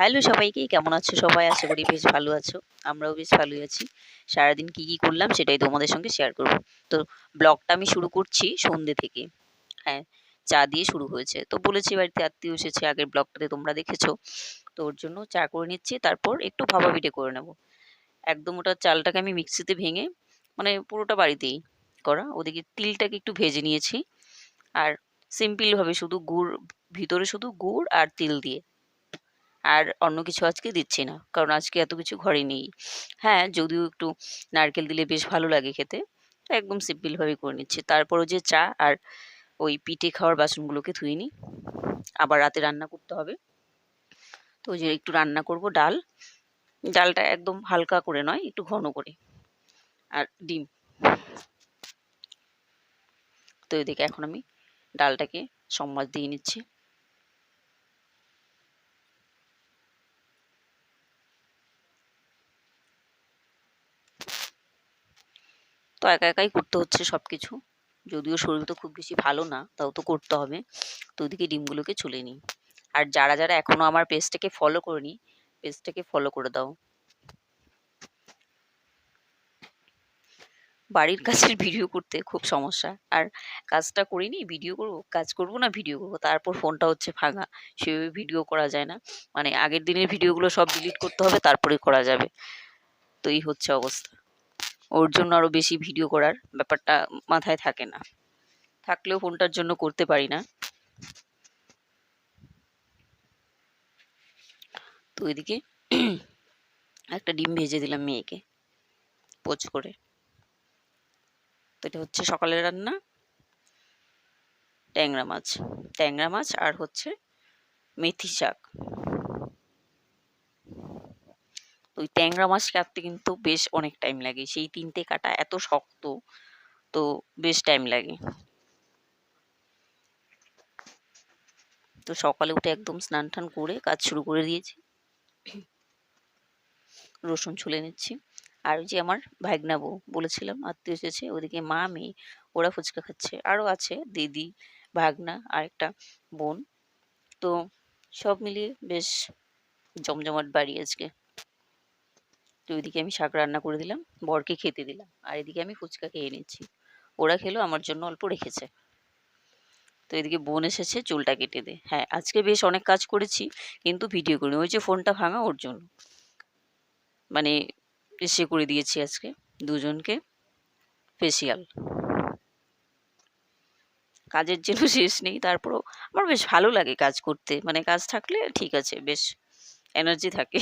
Hello সবাইকে, কেমন আছো সবাই? আশা করি বেশ ভালো আছো। আমরাও বেশ ভালোই আছি। সারাদিন কি কি করলাম সেটাই তোমাদের সঙ্গে শেয়ার করব। তো ব্লগটা আমি শুরু করছি সন্ধ্যে থেকে। হ্যাঁ চা দিয়ে শুরু হয়েছে। তো বলেছি বাড়িতে আত্মীয় এসেছে, আগের ব্লগটাতে তোমরা দেখেছ। তো ওর জন্য চা করে নিচ্ছি, তারপর একটু ভাবা পিঠে করে নেব। একদম ওটা চালটাকে আমি মিক্সিতে ভেঙে মানে পুরোটা বাড়িতেই করা। ওদিকে তিলটাকে একটু ভেজে নিয়েছি। আর সিম্পলভাবে শুধু গুড়, ভিতরে শুধু গুড় আর তিল দিয়ে। আর অন্য কিছু আজকে দিচ্ছি না। কারণ আজকে এত কিছু ঘরে নেই। হ্যাঁ যদিও একটু নারকেল দিলে বেশ ভালো লাগে খেতে, একদম সিম্পলভাবেই করে নিচ্ছি। তারপরও যে চা আর ওই পিঠে খাওয়ার বাসনগুলোকে ধুয়ে নিই। আবার রাতে রান্না করতে হবে। তো যে একটু রান্না করব ডাল। ডালটা একদম হালকা করে নয়, একটু ঘন করে। আর ডিম। তো এদিকে এখন আমি ডালটাকে সম্বাদ দিয়ে নিচ্ছি। একা একাই করতে হচ্ছে সব কিছু যদিও শরীর তো খুব বেশি ভালো না, তাও তো করতে হবে। তো ওদিকে ডিমগুলোকে চলে নিই। আর যারা যারা এখনও আমার পেজটাকে ফলো করেনি, পেজটাকে ফলো করে দাও। বাড়ির কাজের ভিডিও করতে খুব সমস্যা। আর কাজটা করিনি ভিডিও করব, কাজ করব না ভিডিও করব। তারপর ফোনটা হচ্ছে ফাঁকা। সেভাবে ভিডিও করা যায় না। মানে আগের দিনের ভিডিওগুলো সব ডিলিট করতে হবে তারপরে করা যাবে। তো এই হচ্ছে অবস্থা। ওর জন্য আরও বেশি ভিডিও করার ব্যাপারটা মাথায় থাকে না। থাকলেও ফোনটার জন্য করতে পারি না। তো এদিকে একটা ডিম ভেজে দিলাম মেয়েকে, পোচ করে। তো এটা হচ্ছে সকালের রান্না। ট্যাংরা মাছ। ট্যাংরা মাছ আর হচ্ছে মেথি শাক। ওই ট্যাংরা মাছ কাটতে কিন্তু বেশ অনেক টাইম লাগে। সেই তিনটে কাটা এত শক্ত, তো বেশ টাইম লাগে। তো সকালে উঠে একদম স্নান টান করে কাজ শুরু করে দিয়েছি। রসুন ছুলে নিচ্ছি। আর ওই যে আমার ভাগনা বউ বলেছিলাম, আত্মীয় এসেছে, ওদিকে মা, মেয়ে, ওরা ফুচকা খাচ্ছে। আরও আছে দিদি, ভাগনা আর একটা বোন। তো সব মিলিয়ে বেশ জমজমাট বাড়ি আজকে। তো ওইদিকে আমি শাক রান্না করে দিলাম, বরকে খেতে দিলাম, আর এদিকে আমি ফুচকা খেয়ে নিচ্ছি। ওরা খেলো, আমার জন্য অল্প রেখেছে। তো এদিকে বোন এসেছে, চুলটা কেটে দে। হ্যাঁ আজকে বেশ অনেক কাজ করেছি, কিন্তু ভিডিও করিনি। ওই যে ফোনটা ভাঙা ওর জন্য। মানে এসে করে দিয়েছি আজকে দুজনকে। ফেসিয়াল কাজের জন্য শেষ নেই, তারপরও আমার বেশ ভালো লাগে কাজ করতে। মানে কাজ থাকলে ঠিক আছে, বেশ এনার্জি থাকে।